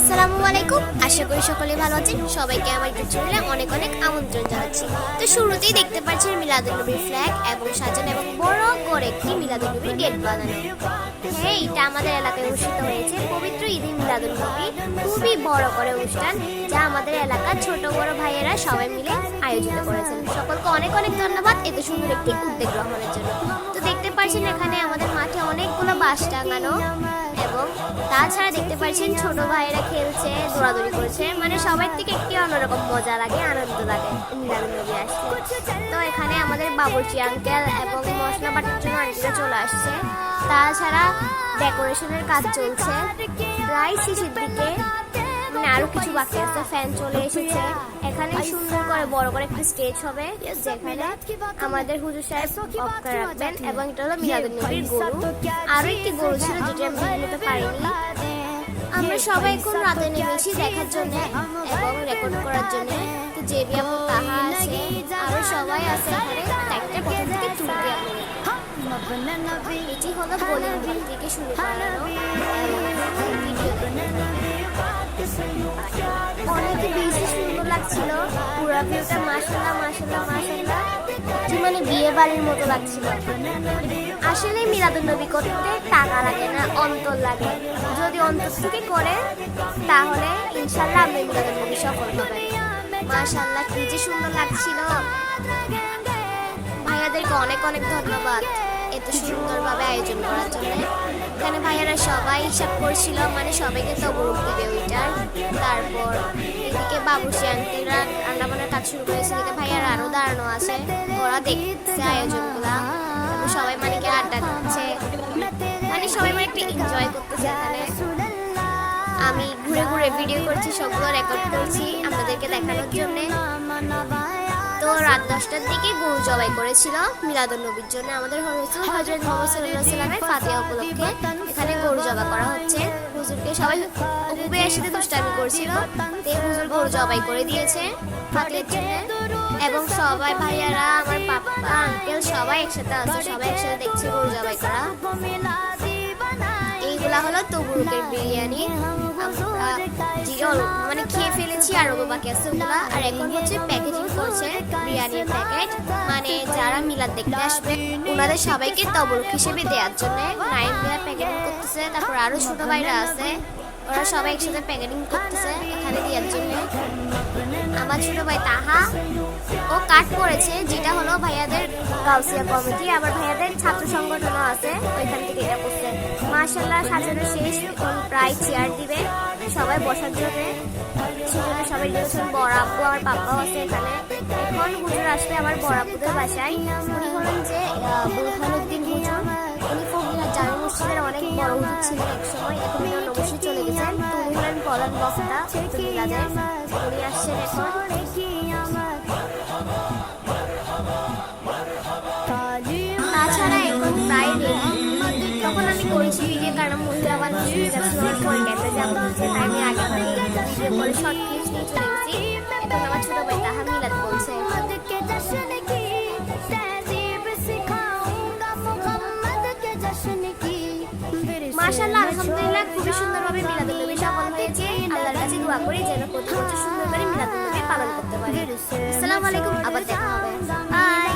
আসসালামু আলাইকুম। আশা করি সকলে ভালো আছেন। সবাইকে আমার চ্যানেলে অনেক অনেক আমন্ত্রণ জানাচ্ছি। তো শুরুতেই দেখতে পাচ্ছেন মিলাদুলনবীর ফ্ল্যাগ এবং সাজানো এবং বড় করে একটি মিলাদুলনবীর গেট বানানো। হ্যাঁ এটা আমাদের এলাকায় অনুষ্ঠিত হয়েছে। পবিত্র ঈদে মিলাদুলনবী খুবই বড় করে অনুষ্ঠান যা আমাদের এলাকার ছোট বড় ভাইয়েরা সবাই মিলে আয়োজিত করেছেন। সকলকে অনেক অনেক ধন্যবাদ এত সুন্দর একটি উদ্যোগ গ্রহণের জন্য। তো দেখতে পাচ্ছেন এখানে আমাদের মাঠে অনেকগুলো বাস টাঙানো। তাছাড়া দেখতে পাচ্ছেন ছোট ভাইয়েরা খেলছে, দৌড়াদৌড়ি করছে। মানে সবার থেকে একটি অন্যরকম মজা লাগে, আনন্দ লাগে ইন্ডিয়ান মুভি তো এখানে আমাদের বাবুর্চি আঙ্কেল এবং মশলা বাটার জন্য আন্টিরা চলে আসছে। তাছাড়া ডেকোরেশনের কাজ চলছে। প্রায় শিশির দিকে মানে আরও কিছু বাকি আছে ফ্যান চলে এসেছে এখানে সুন্দর করে বড় করে একটি স্টেজ হবে যেখানে আমাদের হুজুর সাহেব রাখবেন এবং এটা হলো মিলাদুল নবীর গরু আরও একটি গরু ছিল যেটা আমি নিতে পারিনি আমরা সবাই এখন রাতে নেমেছি দেখার জন্য এবং রেকর্ড করার জন্য তো জেবি আপু তাহা আছে আরও সবাই আছে এখানে একটা প্রথম থেকে আপনি এটি হলো বলিউড থেকে শুরু করানো অনেক বেশি সুন্দর লাগছিল। পুরো ভিউটা মাসাল্লাহ মাসাল্লাহ মাসাল্লাহ মানে বিয়ে বাড়ির মতো লাগছিল। আসলে মিলাদুল নবী করতে টাকা লাগে না, অন্তর লাগে। যদি অন্তর থেকে করে, তাহলে ইনশাল্লাহ আপনি মিলাদুল নবী সফল হবেন। মাশাল্লাহ কি যে সুন্দর লাগছিল। ভাইয়াদেরকে অনেক অনেক ধন্যবাদ এত সুন্দরভাবে আয়োজন করার জন্য। সবাই হিসাব করছিল মানে সবাইকে তো তবরুক দিবে ওইটার। তারপর এদিকে বাবুসি আন্টিরা রান্নাবান্নার কাজ শুরু করেছে, এদিকে ভাইয়ারা আরও দাঁড়ানো আছে, ওরা দেখছে আয়োজনগুলা। সবাই মানে কি আড্ডা দিচ্ছে। মানে সবাই মানে একটু এনজয় করতেছে এখানে। আমি ঘুরে ঘুরে ভিডিও করছি, সবগুলো রেকর্ড করছি, আপনাদেরকে দেখানোর জন্যে। রাত দশটার দিকে গরু জবাই করেছিল। মিলাদুল নবীর জন্য আমাদের হজরত হজরত মোহাম্মদ সাল্লামের উপলক্ষে। এখানে গরু জবা করা হচ্ছে। হুজুরকে সবাই অপুবে এসে দুষ্টামি করছিল। তে হুজুর গরু জবাই করে দিয়েছে ফাতিহার জন্য। এবং সবাই ভাইয়ারা, আমার পাপা আঙ্কেল সবাই একসাথে আছে। সবাই একসাথে দেখছে গরু জবাই করা। এইগুলা হলো তবুরুকের বিরিয়ানি। মানে খেয়ে ফেলেছি আর বাবাকে বাকি আছে আর এখন হচ্ছে প্যাকেজিং করছে বিরিয়ানির প্যাকেট মানে যারা মিলাদ দেখতে আসবে, ওনাদের সবাইকে তবরুক হিসেবে দেওয়ার জন্য। নাইন প্যাকেট প্যাকেটিং করতেছে, তারপর আরও ছোট ভাইরা আছে। ওরা সবাই একসাথে প্যাকেটিং করতেছে এখানে দেওয়ার জন্য। আমার ছোট ভাই তাহা। ও কাট করেছে, যেটা হলো ভাইয়াদের গাউসিয়া কমিটি। আবার ভাইয়াদের ছাত্র সংগঠনও আছে, ওইখান থেকে এটা করছে। মার্শাল্লাহ সাজানো শেষ। প্রায় চেয়ার দিবে সবাই বসার জন্য। সবাই দিয়েছেন বড় আব্বু আমার পাপাও আছে এখানে। এখন হুজুর আসবে আমার বড় আব্বুদের বাসায়। উনি হলেন যে বুরহানুদ্দিন এক সময় এখন অন্য মসজিদ চলে গেছেন তো উনি হলেন প্রধান বক্তা এখন তাছাড়া এখন প্রায় তখন আমি করেছি কারণ মহিলা আবার আগে ভিডিও করে শর্ট ক্লিপস নিয়ে চলে গেছি মাশাআল্লাহ, আলহামদুলিল্লাহ, খুবই সুন্দরভাবে মিলাদুল নবী সফল হয়েছে আল্লাহর কাছে দোয়া করি যেন প্রতি বছর সুন্দর করে মিলাদুল নবী পালন করতে পারি। আসসালামু আলাইকুম, আবার দেখা হবে। বাই